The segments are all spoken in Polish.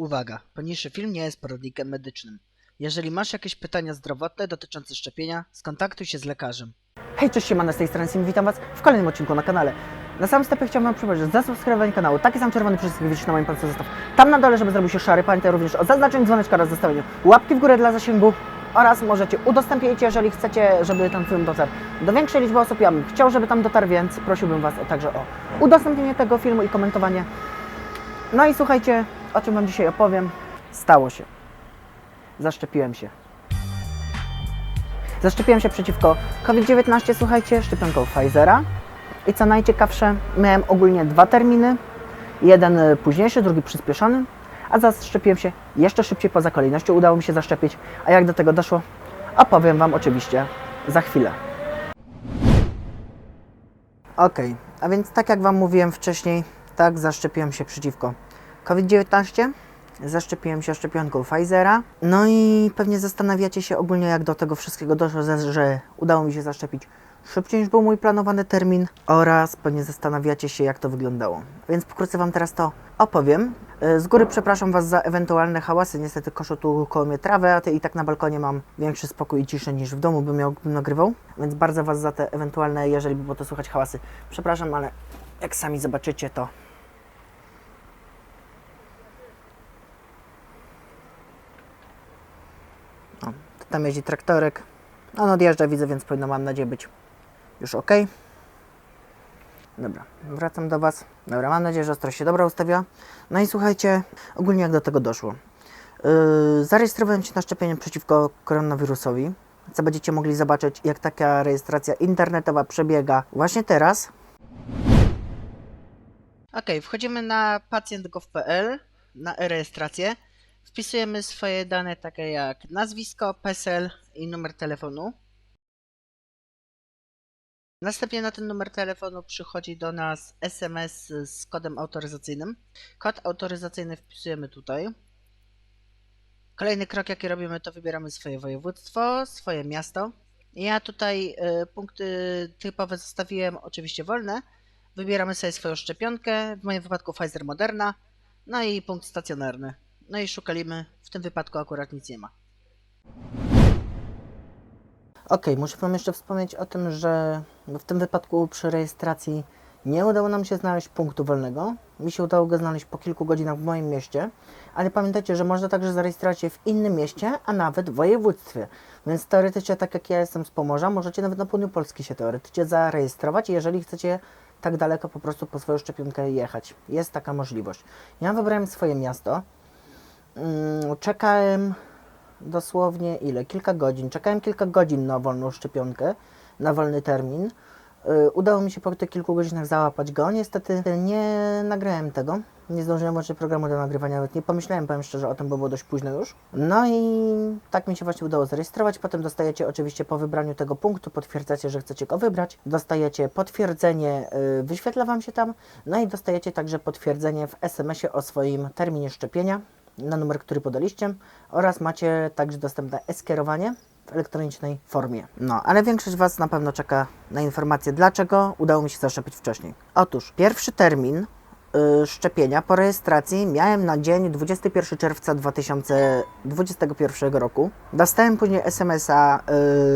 Uwaga, poniższy film nie jest poradnikiem medycznym. Jeżeli masz jakieś pytania zdrowotne dotyczące szczepienia, skontaktuj się z lekarzem. Hej, cześć, siemano, z tej strony Sim, witam Was w kolejnym odcinku na kanale. Na samym wstępie chciałbym Wam przypomnieć, że zasubskrybowanie kanału, taki sam czerwony przycisk widzisz na moim palcu zostaw tam na dole, żeby zrobił się szary. Pamiętaj również o zaznaczeniu dzwoneczka oraz zostawieniu łapki w górę dla zasięgu oraz możecie udostępnić, jeżeli chcecie, żeby ten film dotarł do większej liczby osób. Ja bym chciał, żeby tam dotarł, więc prosiłbym Was także o udostępnienie tego filmu i komentowanie. No i słuchajcie, o czym Wam dzisiaj opowiem. Stało się. Zaszczepiłem się. Zaszczepiłem się przeciwko COVID-19, słuchajcie, szczepionką Pfizera. I co najciekawsze, miałem ogólnie dwa terminy. Jeden y, późniejszy, drugi przyspieszony. A zaszczepiłem się jeszcze szybciej poza kolejnością. Udało mi się zaszczepić. A jak do tego doszło, opowiem Wam oczywiście za chwilę. Ok, a więc tak jak Wam mówiłem wcześniej, tak, zaszczepiłem się przeciwko COVID-19. Zaszczepiłem się szczepionką Pfizera. No i pewnie zastanawiacie się ogólnie, jak do tego wszystkiego doszło, że udało mi się zaszczepić szybciej niż był mój planowany termin oraz pewnie zastanawiacie się, jak to wyglądało. Więc pokrótce Wam teraz to opowiem. E, Z góry przepraszam Was za ewentualne hałasy. Niestety koszo tu koło mnie trawę, a ty i tak na balkonie mam większy spokój i ciszę niż w domu bym miał bym nagrywał. Więc bardzo Was za te ewentualne, jeżeli by było to słychać hałasy, przepraszam, ale jak sami zobaczycie, to tam jeździ traktorek. On odjeżdża, widzę, więc powinno, mam nadzieję, być już ok. Dobra, wracam do Was. Dobra, mam nadzieję, że ostrość się dobra ustawiła. No i słuchajcie, ogólnie jak do tego doszło. Yy, zarejestrowałem się na szczepienie przeciwko koronawirusowi, co będziecie mogli zobaczyć, jak taka rejestracja internetowa przebiega właśnie teraz. Ok, wchodzimy na pacjent.gov.pl, na e-rejestrację. Wpisujemy swoje dane takie jak nazwisko, PESEL i numer telefonu. Następnie na ten numer telefonu przychodzi do nas SMS z kodem autoryzacyjnym. Kod autoryzacyjny wpisujemy tutaj. Kolejny krok, jaki robimy, to wybieramy swoje województwo, swoje miasto. Ja tutaj y, punkty typowe zostawiłem oczywiście wolne. Wybieramy sobie swoją szczepionkę, w moim wypadku Pfizer Moderna, no i punkt stacjonarny. No i szukaliśmy, w tym wypadku akurat nic nie ma. Ok, muszę Wam jeszcze wspomnieć o tym, że w tym wypadku przy rejestracji nie udało nam się znaleźć punktu wolnego. Mi się udało go znaleźć po kilku godzinach w moim mieście, ale pamiętajcie, że można także zarejestrować się w innym mieście, a nawet w województwie. Więc teoretycznie, tak jak ja jestem z Pomorza, możecie nawet na południu Polski się teoretycznie zarejestrować, jeżeli chcecie tak daleko po prostu po swoją szczepionkę jechać. Jest taka możliwość. Ja wybrałem swoje miasto. Mm, Czekałem dosłownie ile? Kilka godzin. Czekałem kilka godzin na wolną szczepionkę, na wolny termin. Y, Udało mi się po tych kilku godzinach załapać go. Niestety nie nagrałem tego. Nie zdążyłem włączyć programu do nagrywania, nawet nie pomyślałem, powiem szczerze, o tym, bo było dość późno już. No i tak mi się właśnie udało zarejestrować. Potem dostajecie oczywiście po wybraniu tego punktu, potwierdzacie, że chcecie go wybrać. Dostajecie potwierdzenie, y, wyświetla Wam się tam. No i dostajecie także potwierdzenie w SMS-ie o swoim terminie szczepienia na numer, który podaliście oraz macie także dostępne e-skierowanie w elektronicznej formie. No, ale większość Was na pewno czeka na informację, dlaczego udało mi się zaszczepić wcześniej. Otóż pierwszy termin y, szczepienia po rejestracji miałem na dzień 21 czerwca 2021 roku. Dostałem później SMS-a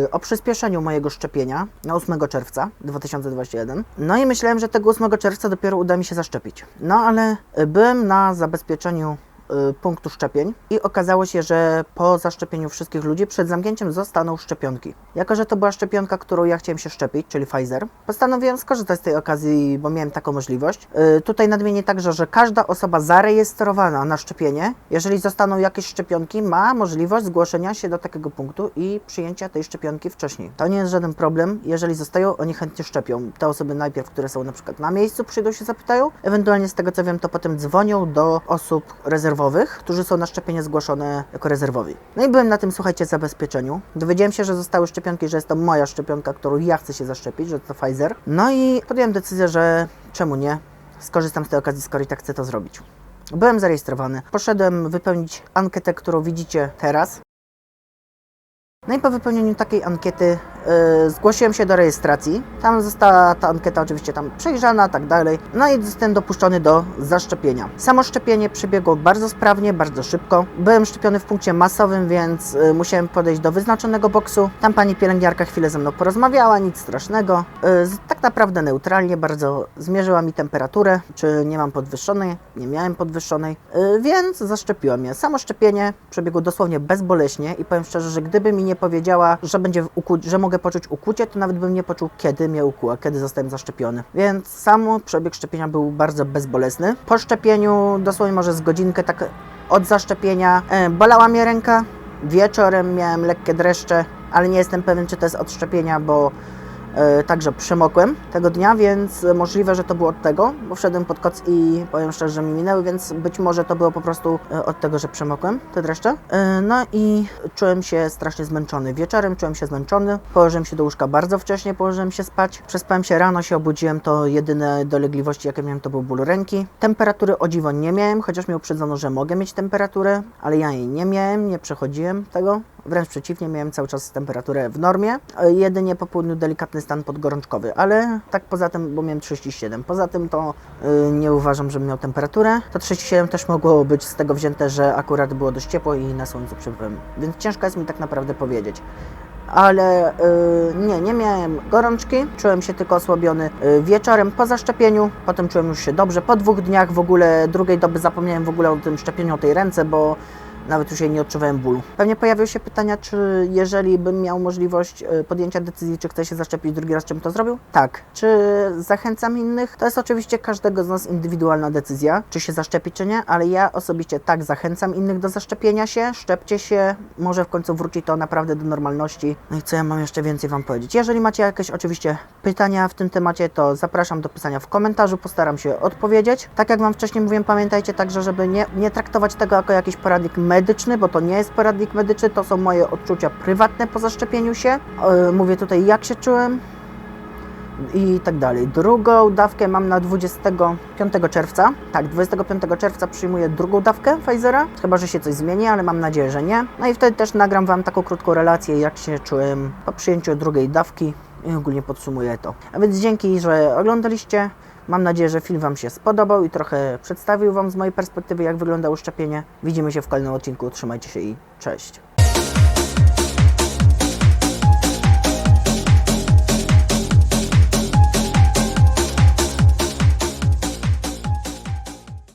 y, o przyspieszeniu mojego szczepienia na 8 czerwca 2021. No i myślałem, że tego 8 czerwca dopiero uda mi się zaszczepić. No ale byłem na zabezpieczeniu punktu szczepień i okazało się, że po zaszczepieniu wszystkich ludzi przed zamknięciem zostaną szczepionki. Jako, że to była szczepionka, którą ja chciałem się szczepić, czyli Pfizer, postanowiłem skorzystać z tej okazji, bo miałem taką możliwość. Y, Tutaj nadmienię także, że każda osoba zarejestrowana na szczepienie, jeżeli zostaną jakieś szczepionki, ma możliwość zgłoszenia się do takiego punktu i przyjęcia tej szczepionki wcześniej. To nie jest żaden problem, jeżeli zostają, oni chętnie szczepią. Te osoby najpierw, które są na przykład na miejscu, przyjdą się zapytają, ewentualnie z tego co wiem, to potem dzwonią do osób rezerwowych, którzy są na szczepienie zgłoszone jako rezerwowi. No i byłem na tym, słuchajcie, zabezpieczeniu. Dowiedziałem się, że zostały szczepionki, że jest to moja szczepionka, którą ja chcę się zaszczepić, że to Pfizer. No i podjąłem decyzję, że czemu nie? Skorzystam z tej okazji, skoro i tak chcę to zrobić. Byłem zarejestrowany. Poszedłem wypełnić ankietę, którą widzicie teraz. No i po wypełnieniu takiej ankiety zgłosiłem się do rejestracji. Tam została ta ankieta oczywiście tam przejrzana, tak dalej. No i zostałem dopuszczony do zaszczepienia. Samo szczepienie przebiegło bardzo sprawnie, bardzo szybko. Byłem szczepiony w punkcie masowym, więc y, musiałem podejść do wyznaczonego boksu. Tam pani pielęgniarka chwilę ze mną porozmawiała, nic strasznego. Y, tak naprawdę neutralnie bardzo zmierzyła mi temperaturę, czy nie mam podwyższonej, nie miałem podwyższonej, y, więc zaszczepiła mnie. Samo szczepienie przebiegło dosłownie bezboleśnie i powiem szczerze, że gdyby mi nie powiedziała, że będzie uku- że mogę poczuć ukucie, to nawet bym nie poczuł, kiedy mnie ukuła, kiedy zostałem zaszczepiony. Więc sam przebieg szczepienia był bardzo bezbolesny. Po szczepieniu dosłownie może z godzinkę tak od zaszczepienia e, bolała mnie ręka. Wieczorem miałem lekkie dreszcze, ale nie jestem pewien, czy to jest od szczepienia, bo także przemokłem tego dnia, więc możliwe, że to było od tego, bo wszedłem pod koc i powiem szczerze, że mi minęły, więc być może to było po prostu e, od tego, że przemokłem te dreszcze. E, no i czułem się strasznie zmęczony. Wieczorem czułem się zmęczony, położyłem się do łóżka bardzo wcześnie, położyłem się spać. Przespałem się rano, się obudziłem, to jedyne dolegliwości, jakie miałem, to był ból ręki. Temperatury o dziwo nie miałem, chociaż mi uprzedzono, że mogę mieć temperaturę, ale ja jej nie miałem, nie przechodziłem tego. Wręcz przeciwnie, miałem cały czas temperaturę w normie, jedynie po południu delikatny stan podgorączkowy, ale tak poza tym, bo miałem 37, poza tym to y, nie uważam, żebym miał temperaturę. To 37 też mogło być z tego wzięte, że akurat było dość ciepło i na słońcu przebyłem, więc ciężko jest mi tak naprawdę powiedzieć. Ale y, nie, nie miałem gorączki, czułem się tylko osłabiony y, wieczorem po zaszczepieniu, potem czułem już się dobrze. Po dwóch dniach w ogóle drugiej doby zapomniałem w ogóle o tym szczepieniu o tej ręce, bo nawet już jej nie odczuwałem bólu. Pewnie pojawiły się pytania, czy jeżeli bym miał możliwość e, podjęcia decyzji, czy chcę się zaszczepić drugi raz, czy bym to zrobił? Tak. Czy zachęcam innych? To jest oczywiście każdego z nas indywidualna decyzja, czy się zaszczepić, czy nie, ale ja osobiście tak zachęcam innych do zaszczepienia się, szczepcie się, może w końcu wróci to naprawdę do normalności. No i co ja mam jeszcze więcej Wam powiedzieć? Jeżeli macie jakieś oczywiście pytania w tym temacie, to zapraszam do pisania w komentarzu, postaram się odpowiedzieć. Tak jak Wam wcześniej mówiłem, pamiętajcie także, żeby nie, nie traktować tego jako jakiś poradnik medyczny, bo to nie jest poradnik medyczny, to są moje odczucia prywatne po zaszczepieniu się. Yy, Mówię tutaj jak się czułem i tak dalej. Drugą dawkę mam na 25 czerwca. Tak, 25 czerwca przyjmuję drugą dawkę Pfizera. Chyba, że się coś zmieni, ale mam nadzieję, że nie. No i wtedy też nagram Wam taką krótką relację, jak się czułem po przyjęciu drugiej dawki i ogólnie podsumuję to. A więc dzięki, że oglądaliście. Mam nadzieję, że film Wam się spodobał i trochę przedstawił Wam z mojej perspektywy, jak wyglądało szczepienie. Widzimy się w kolejnym odcinku. Trzymajcie się i cześć.